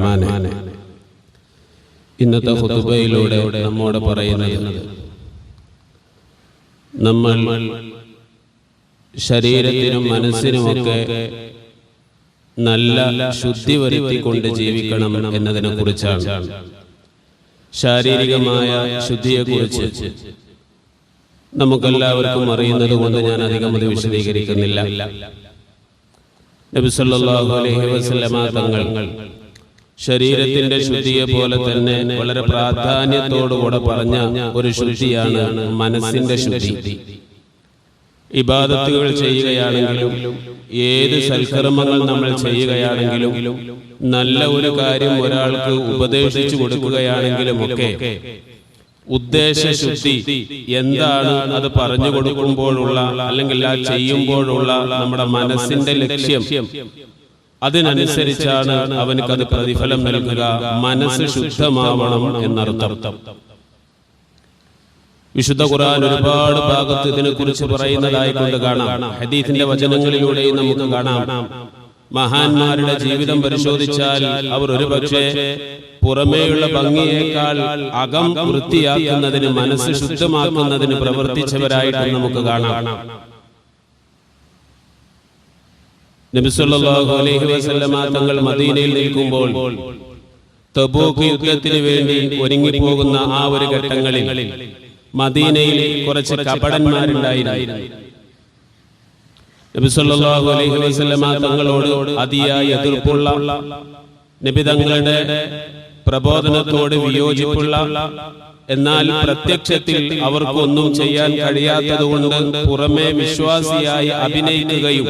റഹ്മാനെ. ഇന്നത്തെ ഹുതുബയിലൂടെ നമ്മോട് പറയുന്നത് നമ്മൾ ശരീരത്തിനും മനസ്സിനുമൊക്കെ നല്ല ശുദ്ധി വരുത്തിക്കൊണ്ട് ജീവിക്കണം എന്നതിനെ കുറിച്ചാണ്. ശാരീരികമായ ശുദ്ധിയെക്കുറിച്ച് നമുക്കെല്ലാവർക്കും അറിയുന്നത് കൊണ്ട് ഞാൻ അധികം അത് വിശദീകരിക്കുന്നില്ല. നബി സല്ലല്ലാഹു അലൈഹി വസല്ലമ തങ്ങൾ ശരീരത്തിന്റെ ശുദ്ധിയെ പോലെ തന്നെ വളരെ പ്രാധാന്യത്തോടുകൂടെ പറഞ്ഞ ഒരു ശുദ്ധിയാണ് മനസ്സിന്റെ ശുദ്ധി. ഇബാദത്തുകൾ ചെയ്യുകയാണെങ്കിലും ഏത് സൽക്കർമ്മങ്ങൾ നമ്മൾ ചെയ്യുകയാണെങ്കിലും നല്ല ഒരു കാര്യം ഒരാൾക്ക് ഉപദേശിച്ചു കൊടുക്കുകയാണെങ്കിലും ഒക്കെ ഉദ്ദേശ ശുദ്ധി എന്താണ് അത് പറഞ്ഞു കൊടുക്കുമ്പോഴുള്ള അല്ലെങ്കിൽ ആ ചെയ്യുമ്പോഴുള്ള നമ്മുടെ മനസ്സിന്റെ ലക്ഷ്യം. അതിനനുസരിച്ചാണ് അവനക്ക് അത് പ്രതിഫലം നൽകുക. മനസ്സ് ശുദ്ധമാവണം എന്നർത്ഥം. വിശുദ്ധ ഖുർആൻ ഒരുപാട് ഭാഗത്ത് ഇതിനെ കുറിച്ച് പറയുന്നതായി കൊണ്ട് കാണാം. ഹദീഫിന്റെ വചനങ്ങളിലൂടെയും നമുക്ക് കാണാം. മഹാന്മാരുടെ ജീവിതം പരിശോധിച്ചാൽ അവർ ഒരുപക്ഷെ പുറമേയുള്ള ഭംഗിയേക്കാൾ അകം വൃത്തിയാക്കുന്നതിന് മനസ്സ് ശുദ്ധമാക്കുന്നതിന് പ്രവർത്തിച്ചവരായിട്ട് നമുക്ക് കാണാം. നബിസല്ലാഹു അലൈഹി വസല്ലമ തങ്ങൾ മദീനയിൽ നിൽക്കുമ്പോൾ തബൂക്ക് യുദ്ധത്തിന് വേണ്ടി ഒരുങ്ങിപ്പോകുന്ന ആ ഒരു ഘട്ടങ്ങളിൽ മദീനയിൽ കുറച്ച് കപടന്മാരുണ്ടായിരുന്നു. അലൈഹി വസല്ലമ തങ്ങളോട് അതിയായ എതിർപ്പുള്ള നബി തങ്ങളുടെ പ്രബോധനത്തോട് വിയോജിപ്പുള്ള എന്നാൽ പ്രത്യക്ഷത്തിൽ അവർക്കൊന്നും ചെയ്യാൻ കഴിയാത്തതുകൊണ്ട് പുറമെ വിശ്വാസിയായി അഭിനയിക്കുകയും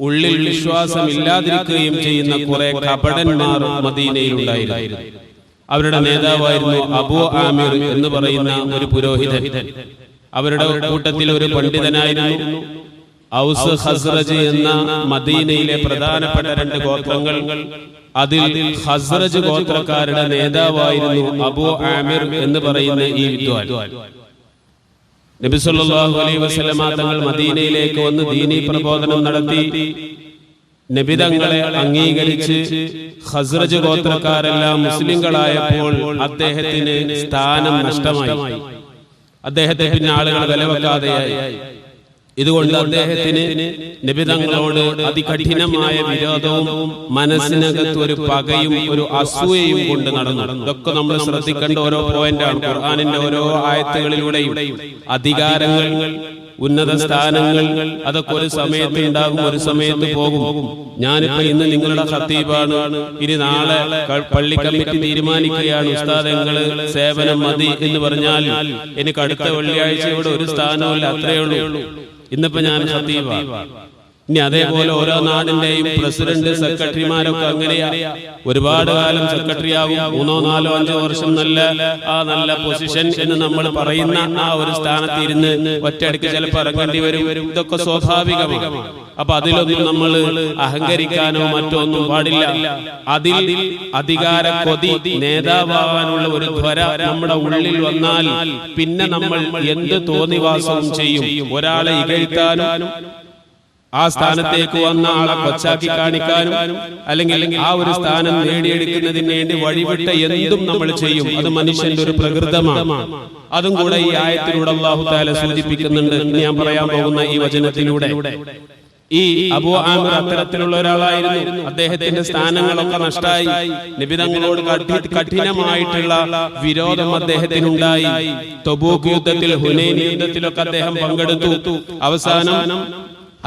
ഉള്ളിൽ വിശ്വാസമില്ലാതിരിക്കുകയും ചെയ്യുന്ന കുറെ കപടന്മാർ മദീനയിലുണ്ടായിരുന്നു. അവരുടെ നേതാവായിരുന്നു അബു ആമിർ എന്ന് പറയുന്ന ഒരു പുരോഹിതൻ. അവരുടെ കൂട്ടത്തിൽ ഒരു പണ്ഡിതനായിരുന്നു ഔസ് ഹസ്രജ് എന്ന മദീനയിലെ പ്രധാനപ്പെട്ട രണ്ട് ഗോത്രങ്ങൾ. അതിൽ ഹസ്രജ് ഗോത്രക്കാരുടെ നേതാവായിരുന്നു അബു ആമിർ എന്ന് പറയുന്ന ഈ വിദ്വാൻ. നബി സല്ലല്ലാഹു അലൈഹി വസല്ലമ തങ്ങൾ മദീനയിലേക്ക് വന്ന് ദീനി പ്രബോധനം നടത്തി. നബിതങ്ങളെ അംഗീകരിച്ച് ഹസ്രജ് ഗോത്രക്കാരെല്ലാം മുസ്ലിങ്ങളായപ്പോൾ അദ്ദേഹത്തിന് സ്ഥാനം നഷ്ടമായി. അദ്ദേഹത്തെ പിന്നെ ആളുകൾ വിലവെക്കാതെയായി. ഇതുകൊണ്ട് അദ്ദേഹത്തിന് നിബിതങ്ങളോട് അതികഠിനമായ വിരോധവും മനസ്സിനകത്ത് ഒരു പകയും ഒരു അസൂയയും കൊണ്ട് നടന്നു. ഇതൊക്കെ നമ്മൾ ശ്രദ്ധിക്കേണ്ട ഓരോ പോയിന്റാണ് ഖുർആാനിന്റെ ഓരോ ആയത്തുകളിലൂടെയും അധികാരങ്ങൾ ഉന്നത സ്ഥാനങ്ങൾ അതൊക്കെ ഒരു സമയത്ത് ഉണ്ടാകും ഒരു സമയത്ത് പോകും. ഞാനിപ്പോ ഇന്ന് നിങ്ങളുടെ ഖത്തീബാണ്. ഇനി നാളെ പള്ളി കമ്മിറ്റി തീരുമാനിക്കുകയാണ് ഉസ്താദങ്ങൾ സേവനം മതി എന്ന് പറഞ്ഞാൽ എനിക്ക് അടുത്ത വെള്ളിയാഴ്ച ഇവിടെ ഒരു സ്ഥാനമല്ല അത്രയേ ഉള്ളൂ. ഇന്നിപ്പോ ഞാൻ ഖത്തീബ. ഇനി അതേപോലെ ഓരോ നാടിന്റെയും പ്രസിഡന്റ് സെക്രട്ടറിമാരൊക്കെ അങ്ങനെയാ. ഒരുപാട് കാലം സെക്രട്ടറി ആവും മൂന്നോ നാലോ അഞ്ചോ വർഷം നല്ല ആ നല്ല പൊസിഷൻ എന്ന് നമ്മൾ പറയുന്ന ആ ഒരു സ്ഥാനത്ത് ഇരുന്ന് ഒറ്റയടിക്ക് ചിലപ്പോൾ ഇറങ്ങേണ്ടി വരും. ഇതൊക്കെ സ്വാഭാവികമാണ്. അപ്പൊ അതിലൊന്നും നമ്മൾ അഹങ്കരിക്കാനോ മറ്റോ ഒന്നും പാടില്ല. അതിൽ അധികാര കൊതി നേതാവാനുള്ള ഒരു ത്വര നമ്മുടെ ഉള്ളിൽ വന്നാൽ പിന്നെ നമ്മൾ എന്ത് തോന്നിവാസവും ചെയ്യും? ഒരാളെ ഇകഴ്ത്താനും ആ സ്ഥാനത്തേക്ക് വന്ന ആളെ കൊച്ചാക്കി കാണിക്കാനും അല്ലെങ്കിൽ ആ ഒരു സ്ഥാനം നേടിയെടുക്കുന്നതിന് വേണ്ടി വഴിവിട്ട എന്തും നമ്മൾ ചെയ്യും. അത് മനുഷ്യന്റെ ഒരു പ്രകൃതമാണ്. അതും കൂടെ ഈ ആയത്തിലൂടെ അള്ളാഹു സൂചിപ്പിക്കുന്നുണ്ട്. ഞാൻ പറയാൻ പോകുന്ന ഈ വചനത്തിലൂടെ. ഈ അബു ആമിർ അത്തരത്തിലുള്ള ഒരാളായിരുന്നു. അദ്ദേഹത്തിന്റെ സ്ഥാനങ്ങളൊക്കെ നഷ്ടായി. നിബിതങ്ങളോട് കഠിനമായിട്ടുള്ള വിരോധം അദ്ദേഹത്തിനുണ്ടായി. തൊബൂക്ക് യുദ്ധത്തിൽ ഹുനൈൻ യുദ്ധത്തിലൊക്കെ അദ്ദേഹം പങ്കെടുത്തു. അവസാനം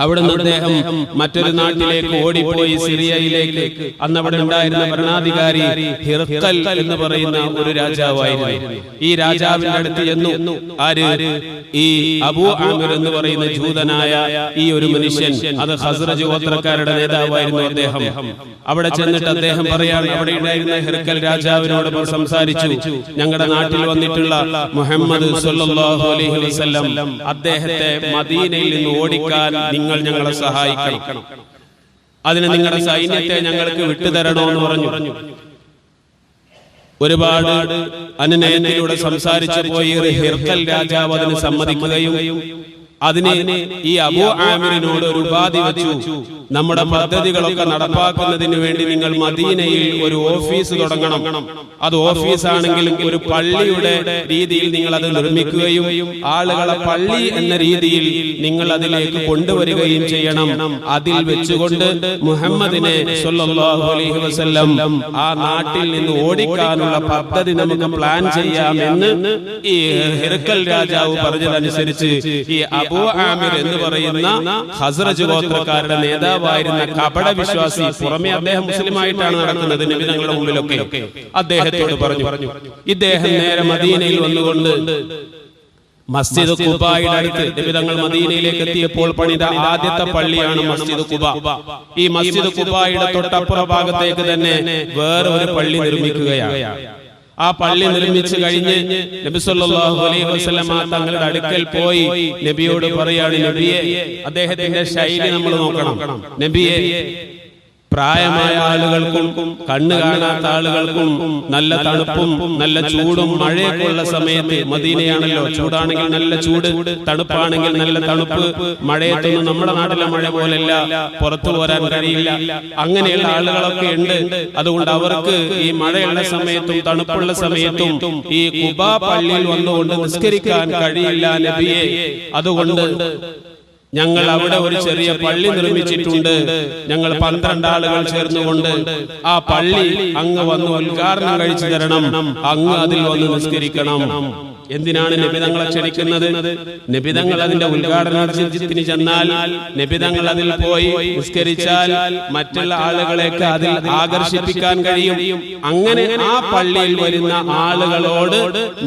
അവിടുന്ന് അദ്ദേഹം മറ്റൊരു നാട്ടിലേക്ക് ഓടിപ്പോയി സിറിയയിലേക്ക്. അന്ന് അവിടെ ഉണ്ടായിരുന്ന ഭരണാധികാരി ഹിർക്കൽ എന്ന് പറയുന്ന ഒരു രാജാവായിരുന്നു. ഈ രാജാവിന്റെ അടുത്ത് ചെന്നു. ആര്? ഈ അബു ആമിർ എന്ന് പറയുന്ന ജൂതനായ ഈ ഒരു മനുഷ്യൻ. അത് ഹസ്രജ് ഗോത്രക്കാരുടെ നേതാവായിരുന്നു അദ്ദേഹം. അവിടെ ചെന്നിട്ട് അദ്ദേഹം പറയാൻ അവിടെ ഉണ്ടായിരുന്ന ഹിർക്കൽ രാജാവിനോട് സംസാരിച്ചു. ഞങ്ങളുടെ നാട്ടിൽ വന്നിട്ടുള്ള മുഹമ്മദ് അലൈഹി വസല്ലം അദ്ദേഹത്തെ മദീനയിൽ നിന്ന് ഓടിക്കാൻ നിങ്ങൾ ഞങ്ങളെ സഹായിക്കണം. അതിന് നിങ്ങളുടെ സൈന്യത്തെ ഞങ്ങൾക്ക് വിട്ടുതരണമെന്ന് പറഞ്ഞു. ഒരുപാട് അനുനയത്തിലൂടെ സംസാരിച്ചു പോയി ഹിർക്കൽ രാജാവ് അതിന് സമ്മതിക്കുകയും അതിന് ഈ അബു ആമിറിനോട് ഒരു ഉപാധി വെച്ചു. നമ്മുടെ പദ്ധതികളൊക്കെ നടപ്പാക്കുന്നതിന് വേണ്ടി നിങ്ങൾ മദീനയിൽ ഒരു ഓഫീസ് തുടങ്ങണം. അത് ഓഫീസാണെങ്കിലും ഒരു പള്ളിയുടെ രീതിയിൽ നിങ്ങൾ അത് നിർമ്മിക്കുകയും ആളുകളെ പള്ളി എന്ന രീതിയിൽ നിങ്ങൾ അതിലേക്ക് കൊണ്ടുവരികയും ചെയ്യണം. അതിൽ വെച്ചുകൊണ്ട് മുഹമ്മദിനെ അലൈഹി വസല്ലം ആ നാട്ടിൽ നിന്ന് ഓടിക്കാനുള്ള പദ്ധതി നമുക്ക് പ്ലാൻ ചെയ്യാമെന്ന് ഈ ഹിർക്കൽ രാജാവ് പറഞ്ഞതനുസരിച്ച് ഈ അബൂ ആമിർ എന്ന് പറയുന്ന ഹസ്രജ് ഗോത്രക്കാരുടെ നേതാവായിരുന്ന കപട വിശ്വാസി പുറമെ അദ്ദേഹം മുസ്ലിമായിട്ടാണ് നടക്കുന്നത് നബി തങ്ങളുടെ മുമ്പിലൊക്കെ. അദ്ദേഹത്തോട് പറഞ്ഞു. ഇദ്ദേഹം നേരെ മദീനയിൽ വന്നുകൊണ്ട് മസ്ജിദ് കുബായുടെ അടുത്ത് മദീനയിലേക്ക് എത്തിയപ്പോൾ പണിത ആദ്യത്തെ പള്ളിയാണ് മസ്ജിദ് കുബ ഈ മസ്ജിദ് കുബായുടെ തൊട്ടപ്പുറ ഭാഗത്തേക്ക് തന്നെ വേറെ ഒരു പള്ളി നിർമ്മിക്കുകയാണ്. ആ പള്ളി നിർമ്മിച്ചു കഴിഞ്ഞ് നബി സല്ലല്ലാഹു അലൈഹി തങ്ങളുടെ അടുക്കൽ പോയി നബിയോട് പറയാണ് നബിയെ അദ്ദേഹത്തിന്റെ ശൈലി നമ്മൾ നോക്കണം. നബിയെ പ്രായമായ ആളുകൾക്കും കണ്ണു കാണാത്ത ആളുകൾക്കും നല്ല തണുപ്പും നല്ല ചൂടും മഴയൊക്കെ ഉള്ള സമയത്ത് മദീനയാണല്ലോ ചൂടാണെങ്കിൽ നല്ല ചൂട് തണുപ്പാണെങ്കിൽ നല്ല തണുപ്പ് മഴയത്തൊന്നും നമ്മുടെ നാട്ടിലെ മഴ പോലെയല്ല പുറത്തു പോരാൻ കഴിയില്ല അങ്ങനെയുള്ള ആളുകളൊക്കെ ഉണ്ട്. അതുകൊണ്ട് അവർക്ക് ഈ മഴയുള്ള സമയത്തും തണുപ്പുള്ള സമയത്തും ഈ കുബാ പള്ളിയിൽ വന്നുകൊണ്ട് നിസ്കരിക്കാൻ കഴിയില്ല നബിയെ. അതുകൊണ്ട് ഞങ്ങൾ അവിടെ ഒരു ചെറിയ പള്ളി നിർമ്മിച്ചിട്ടുണ്ട്. ഞങ്ങൾ പന്ത്രണ്ട് ആളുകൾ ചേർന്നുകൊണ്ട് ആ പള്ളി അങ്ങ് വന്ന് ഉദ്ഘാടനം കഴിച്ചു തരണം. അങ്ങ് അതിൽ വന്ന് നിസ്കരിക്കണം. എന്തിനാണ് നിബിതങ്ങളെ ക്ഷണിക്കുന്നത്? നിബിതങ്ങൾ അതിന്റെ ഉദ്ഘാടനത്തിന് ചെന്നാൽ നിബിതങ്ങൾ അതിൽ പോയി നിസ്കരിച്ചാൽ മറ്റുള്ള ആളുകളെയൊക്കെ അതിൽ ആകർഷിപ്പിക്കാൻ കഴിയും. അങ്ങനെ ആ പള്ളിയിൽ വരുന്ന ആളുകളോട്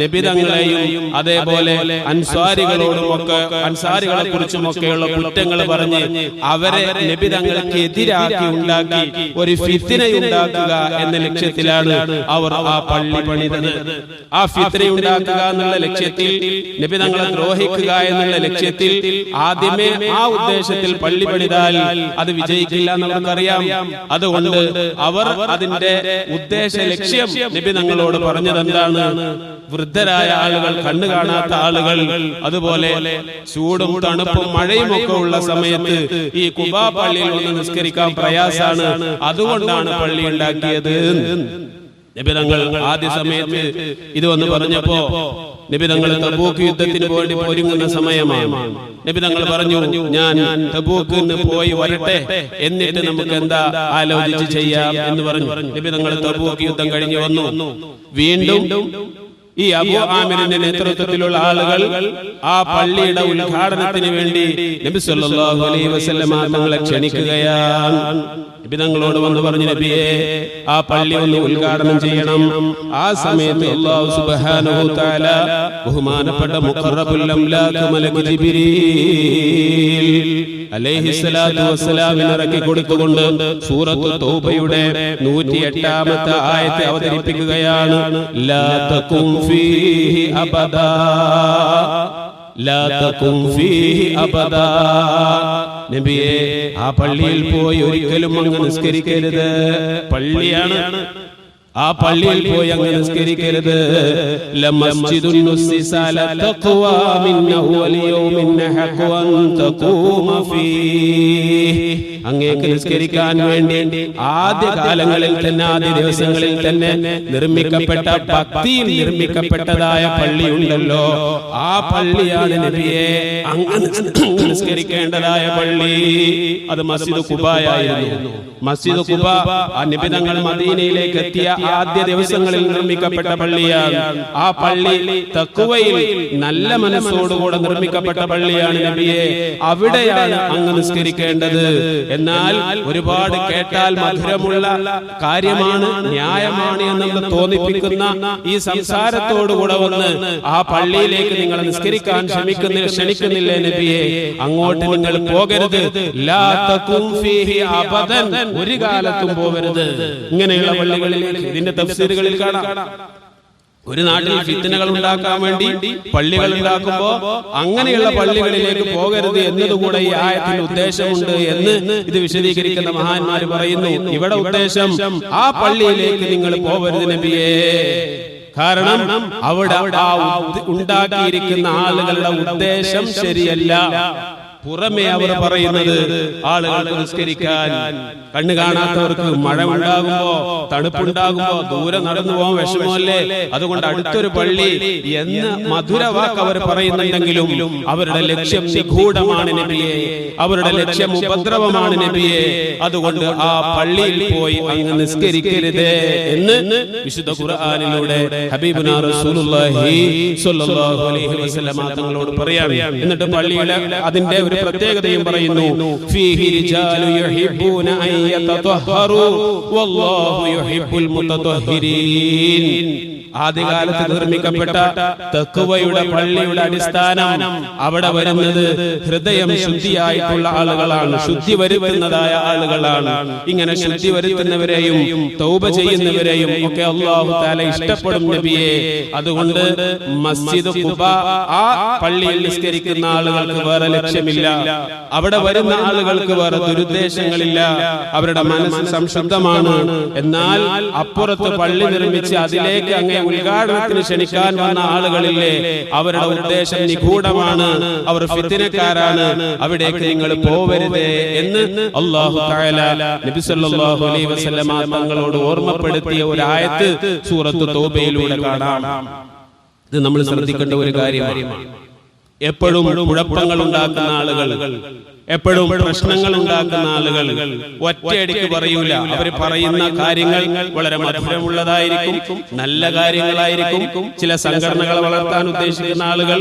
നിബിതങ്ങളെയും അതേപോലെ അൻസാരികളോടും ഒക്കെ അൻസാരികളെ കുറിച്ചും ഒക്കെയുള്ള കുറ്റങ്ങൾ പറഞ്ഞ് അവരെ നിബിതങ്ങൾക്ക് എതിരാക്കി ഉണ്ടാക്കി ഒരു ഫിത്തിനയുണ്ടാക്കുക എന്ന ലക്ഷ്യത്തിലാണ് അവർ ആ പള്ളി പണിതത്. ആ ഫിത്തിനയുണ്ടാക്കുക എന്നുള്ള ലക്ഷ്യത്തിൽ നബി തങ്ങളെ ദ്രോഹിക്കുക എന്നുള്ള ലക്ഷ്യത്തിൽ ആദ്യമേ ആ ഉദ്ദേശത്തിൽ പള്ളി പണിതാൽ അത് വിജയിക്കില്ല നമുക്കറിയാം. അതുകൊണ്ട് അവർ അതിന്റെ ഉദ്ദേശ ലക്ഷ്യം നബി തങ്ങളോട് പറഞ്ഞത് എന്താണ്? വൃദ്ധരായ ആളുകൾ കണ്ണു കാണാത്ത ആളുകൾ അതുപോലെ ചൂടും തണുപ്പും മഴയും ഒക്കെ ഉള്ള സമയത്ത് ഈ കുബാ പള്ളിയിൽ ഒന്ന് നിസ്കരിക്കാൻ പ്രയാസാണ്. അതുകൊണ്ടാണ് പള്ളി ഉണ്ടാക്കിയത്. നിബിതങ്ങൾ ആദ്യ സമയത്ത് ഇത് വന്ന് പറഞ്ഞപ്പോ നിബിതങ്ങൾ തബൂക്ക് യുദ്ധത്തിന് വേണ്ടി ഒരുങ്ങുന്ന സമയമാണ്. നബി തങ്ങൾ പറഞ്ഞു ഞാൻ തബൂക്കിന് പോയി വരട്ടെ എന്നിട്ട് നമുക്ക് എന്താ ആലോചിച്ച് ചെയ്യാം എന്ന് പറഞ്ഞു. നബി തങ്ങൾ തബൂക്ക് യുദ്ധം കഴിഞ്ഞു വന്നു. വീണ്ടും ഈ അബു ആമിറിന്റെ നേതൃത്വത്തിലുള്ള ആളുകൾ ആ പള്ളിയുടെ ഉദ്ഘാടനത്തിന് വേണ്ടി നബി സല്ലല്ലാഹു അലൈഹി വസല്ലമ തങ്ങളെ ക്ഷണിക്കുകയാണ്. നബി വന്ന് പറഞ്ഞു നബിയെ ആ പള്ളി ഒന്ന് ഉദ്ഘാടനം ചെയ്യണം. ആ സമയത്ത് അല്ലാഹു സുബ്ഹാനഹു തആല ബഹുമാനപ്പെട്ട മുഖറബുൽ സൂറത്തു തൗബയുടെ 108ാമത്തെ ആയത്ത് അവതരിപ്പിക്കുകയാണ് അബദാ. നബിയെ ആ പള്ളിയിൽ പോയി ഒരിക്കലും അങ്ങ് നിസ്കരിക്കരുത്. പള്ളിയാണ് ആ പള്ളിയിൽ പോയി അങ്ങ് നിസ്കരിക്കരുത്. അങ്ങേക്ക് നിസ്കരിക്കാൻ വേണ്ടി ആദ്യ കാലങ്ങളിൽ തന്നെ ആദ്യ ദിവസങ്ങളിൽ തന്നെ നിർമ്മിക്കപ്പെട്ട ഭക്തിയിൽ നിർമ്മിക്കപ്പെട്ടതായ പള്ളിയുണ്ടല്ലോ. ആ പള്ളിയാണ് നബിയെ നിസ്കരിക്കേണ്ടതായ പള്ളി. അത് മസ്ജിദ് കുബായായിരുന്നു. മസ്ജിദ് കുബ ആ നിബിതങ്ങൾ മദീനയിലേക്ക് എത്തിയ ആദ്യ ദിവസങ്ങളിൽ നിർമ്മിക്കപ്പെട്ട പള്ളിയാണ്. ആ പള്ളി തക്കുവയിൽ നല്ല മനസ്സോടുകൂടെ നിർമ്മിക്കപ്പെട്ട പള്ളിയാണ് നബിയെ. അവിടെയാണ് അങ്ങ് നിസ്കരിക്കേണ്ടത്. എന്നാൽ ഒരുപാട് കേട്ടാൽ മധുരമുള്ള കാര്യമാണ് ന്യായമാണ് എന്ന് തോന്നിപ്പിക്കുന്ന ഈ സംസാരത്തോടുകൂടെ വന്ന് ആ പള്ളിയിലേക്ക് നിങ്ങൾ നിസ്കരിക്കാൻ ശ്രമിക്കുന്നില്ല ക്ഷണിക്കുന്നില്ലേ നബിയെ? അങ്ങോട്ട് നിങ്ങൾ പോകരുത്. ഒരു കാലത്തും പോകരുത്. ഇങ്ങനെയുള്ള പള്ളികളിലേക്ക് ഇതിന്റെ തഫ്സീറുകളിൽ കാണാം. ഒരു നാട്ടിൽ ഫിത്തനകൾ ഉണ്ടാക്കാൻ വേണ്ടി പള്ളികൾ ഉണ്ടാക്കുമ്പോ അങ്ങനെയുള്ള പള്ളികളിലേക്ക് പോകരുത് എന്നതുകൂടെ ഈ ആയത്തിന് ഉദ്ദേശമുണ്ട് എന്ന് ഇത് വിശദീകരിക്കുന്ന മഹാന്മാർ പറയുന്നു. ഇവിടെ ഉദ്ദേശം ആ പള്ളിയിലേക്ക് നിങ്ങൾ പോകരുത് നബിയേ. കാരണം അവിടെ ആ ഉണ്ടാക്കിയിരിക്കുന്ന ആളുകളുടെ ഉദ്ദേശം ശരിയല്ല. പുറമെ അവർ പറയുന്നത് ആളുകൾക്ക് നിസ്കരിക്കാൻ. കണ്ണു കാണാത്തവർക്ക് മഴ ഉണ്ടാകുമ്പോ തണുപ്പുണ്ടാകുമ്പോ ദൂരെ നടന്നു പോകാൻ വിഷമമല്ലേ? അതുകൊണ്ട് അടുത്തൊരു പള്ളി എന്ന് മധുര വാക്ക് അവർ പറയുന്നുണ്ടെങ്കിലും അവരുടെ ലക്ഷ്യം നിഗൂഢമാണ് നബിയെ. അവരുടെ ലക്ഷ്യം ഉപദ്രവമാണ് നബിയെ. അതുകൊണ്ട് ആ പള്ളിയിൽ പോയി അങ്ങ് നിസ്കരിക്കരുത് എന്ന് വിശുദ്ധ ഖുർആാനിലൂടെ ഹബീബുനാ റസൂലുള്ളാഹി സ്വല്ലല്ലാഹു അലൈഹി വസല്ലം തങ്ങളോട് പറയാണ് എന്നിട്ട് പള്ളിയുടെ അതിന്റെ ഒരു പ്രത്യേകതയും പറയുന്നു ഫീഹി റിജാലു യുഹിബ്ബൂന അൻ യതതഹറു വല്ലാഹു യുഹിബ്ബുൽ മുതതഹിരീൻ. ആദ്യകാലത്ത് നിർമ്മിക്കപ്പെട്ട തെക്കുവയുടെ പള്ളിയുടെ അടിസ്ഥാനം അവിടെ വരുന്നത് ഹൃദയം ശുദ്ധിയായിട്ടുള്ള ആളുകളാണ്. ശുദ്ധി വരുത്തുന്നതായ ആളുകളാണ്. ഇങ്ങനെ ശുദ്ധി വരുത്തുന്നവരെയും തൗബ ചെയ്യുന്നവരെയും ഒക്കെ അള്ളാഹു താല ഇഷ്ടപ്പെടും നബിയെ. അതുകൊണ്ട് മസ്ജിദ് ആ പള്ളിയിൽ നിസ്കരിക്കുന്ന ആളുകൾക്ക് വേറെ ലക്ഷ്യമില്ല. അവിടെ വരുന്ന ആളുകൾക്ക് വേറെ ദുരുദ്ദേശങ്ങളില്ല. അവരുടെ മനസ്സ് സംശുദ്ധമാണ്. എന്നാൽ അപ്പുറത്ത് പള്ളി നിർമ്മിച്ച് അതിലേക്ക് അങ്ങേ ഉദ്ഘാടനത്തിന് ക്ഷണിക്കാൻ വന്ന ആളുകളില്ലേ അവരുടെ ഉദ്ദേശം നിഗൂഢമാണ്. അവർ ഫിത്തിനക്കാരാണ്. അവിടേക്ക് നിങ്ങൾ പോവരുത് എന്ന് അള്ളാഹു നബി സല്ലല്ലാഹു അലൈഹി വസല്ലമ തങ്ങളോട് ഓർമ്മപ്പെടുത്തിയ ഒരു ആയത്ത് സൂറത്ത് തൗബയിലൂടെ കാണാം. ഇത് നമ്മൾ ശ്രദ്ധിക്കേണ്ട ഒരു കാര്യമാണ്. എപ്പോഴും കുഴപ്പങ്ങൾ ഉണ്ടാക്കുന്ന ആളുകൾ. എപ്പോഴും പ്രശ്നങ്ങൾ ഉണ്ടാക്കുന്ന ആളുകൾ ഒറ്റയടിക്ക് പറയൂല. അവർ പറയുന്ന കാര്യങ്ങൾ വളരെ മധുരമുള്ളതായിരിക്കും നല്ല കാര്യങ്ങളായിരിക്കും. ചില സംഘടനകളെ വളർത്താൻ ഉദ്ദേശിക്കുന്ന ആളുകൾ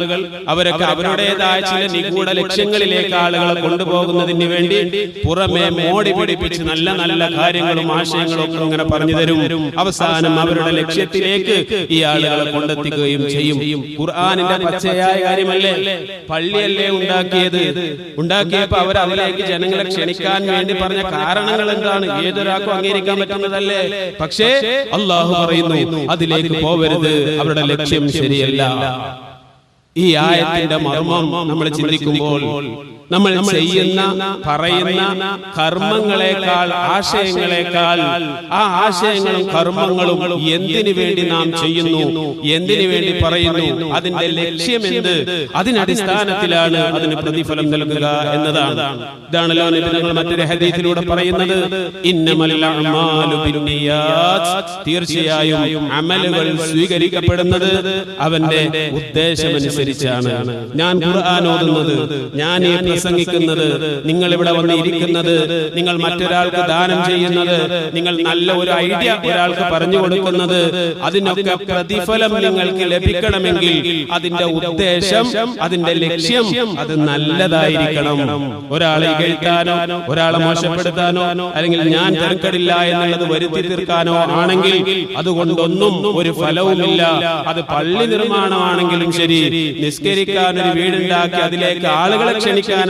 അവരൊക്കെ അവരുടേതായ ചില നിഗൂഢ ലക്ഷ്യങ്ങളിലേക്ക് ആളുകളെ കൊണ്ടുപോകുന്നതിന് വേണ്ടി പുറമെ മോടി പിടിപ്പിച്ച് നല്ല നല്ല കാര്യങ്ങളും ആശയങ്ങളും ഒക്കെ ഇങ്ങനെ പറഞ്ഞു തരും. അവസാനം അവരുടെ ലക്ഷ്യത്തിലേക്ക് ഈ ആളുകളെ കൊണ്ടെത്തിക്കുകയും ചെയ്യും. ഖുർആാനിന്റെ പച്ചയായ കാര്യമല്ലേ? പള്ളിയല്ലേ ഉണ്ടാക്കിയത്? ഉണ്ടാക്കിയപ്പോ അവർ അതിലേക്ക് ജനങ്ങളെ ക്ഷണിക്കാൻ വേണ്ടി പറഞ്ഞ കാരണങ്ങൾ എന്താണ് ഏതൊരാൾക്കും അംഗീകരിക്കാൻ പറ്റുന്നതല്ലേ പക്ഷേ അള്ളാഹു പറയുന്നു അതിലേക്ക് പോവരുത്. അവരുടെ ലക്ഷ്യം ശരിയല്ല. ഈ ആയത്തിന്റെ മർമ്മം നമ്മൾ ചിന്തിക്കുമ്പോൾ നമ്മൾ ചെയ്യുന്ന പറയുന്ന കർമ്മങ്ങളെക്കാൾ ആശയങ്ങളെക്കാൾ ആ ആശയങ്ങളും കർമ്മങ്ങളും എന്തിനു വേണ്ടി നാം ചെയ്യുന്നു? എന്തിനു വേണ്ടി പറയുന്നു? അതിന്റെ ലക്ഷ്യം എന്ത്? അതിനടിസ്ഥാനത്തിലാണ് അതിന് പ്രതിഫലം നൽകുക എന്നതാണ്. ഇതാണല്ലോ നിങ്ങൾ മറ്റൊരു ഹദീസിലൂടെ പറയുന്നത്. തീർച്ചയായും അമലുകൾ സ്വീകരിക്കപ്പെടുന്നത് അവന്റെ ഉദ്ദേശമനുസരിച്ചാണ്. ഞാൻ ഖുർആൻ ഓതുന്നത്. ഞാൻ ഈ പ്രസംഗിക്കുന്നത് നിങ്ങൾ ഇവിടെ വന്ന് ഇരിക്കുന്നത് നിങ്ങൾ മറ്റൊരാൾക്ക് ദാനം ചെയ്യുന്നത് നിങ്ങൾ നല്ല ഒരു ഐഡിയ ഒരാൾക്ക് പറഞ്ഞു കൊടുക്കുന്നത് അതിനൊക്കെ പ്രതിഫലം നിങ്ങൾക്ക് ലഭിക്കണമെങ്കിൽ അതിന്റെ ഉദ്ദേശം അതിന്റെ ലക്ഷ്യം അത് നല്ലതായിരിക്കണം. ഒരാളെ ഇകഴ്ത്താനോ ഒരാളെ മോശപ്പെടുത്താനോ അല്ലെങ്കിൽ ഞാൻ തിരക്കടില്ല എന്നുള്ളത് വരുത്തി തീർക്കാനോ ആണെങ്കിൽ അതുകൊണ്ടൊന്നും ഒരു ഫലവുമില്ല. അത് പള്ളി നിർമ്മാണമാണെങ്കിലും ശരി. നിസ്കരിക്കാൻ ഒരു വീടുണ്ടാക്കി അതിലേക്ക് ആളുകളെ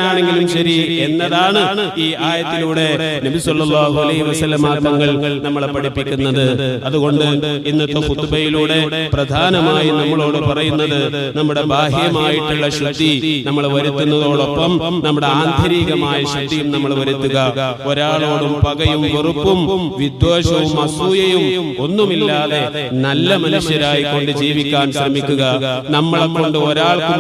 ക്ഷണിക്കാനാണെങ്കിലും ശരി എന്നതാണ് ഈ ആയത്തിലൂടെ നബി സല്ലല്ലാഹു അലൈഹി വസല്ലമ തങ്ങൾ നമ്മളെ പഠിപ്പിക്കുന്നത് അതുകൊണ്ട് ഇന്നത്തെ ഖുത്ബയിലൂടെ പ്രധാനമായും നമ്മളോട് പറയുന്നത് നമ്മുടെ ബാഹ്യമായിട്ടുള്ള ശുദ്ധി നമ്മൾ വരുത്തുന്നതോടൊപ്പം നമ്മുടെ ആന്തരികമായ ശുദ്ധിയും നമ്മൾ വരുത്തുക. ഒരാളോടും പകയും വെറുപ്പും വിദ്വേഷവും അസൂയയും ഒന്നുമില്ലാതെ നല്ല മനുഷ്യരായി കൊണ്ട് ജീവിക്കാൻ ശ്രമിക്കുക. നമ്മളെ കൊണ്ട് ഒരാൾക്കും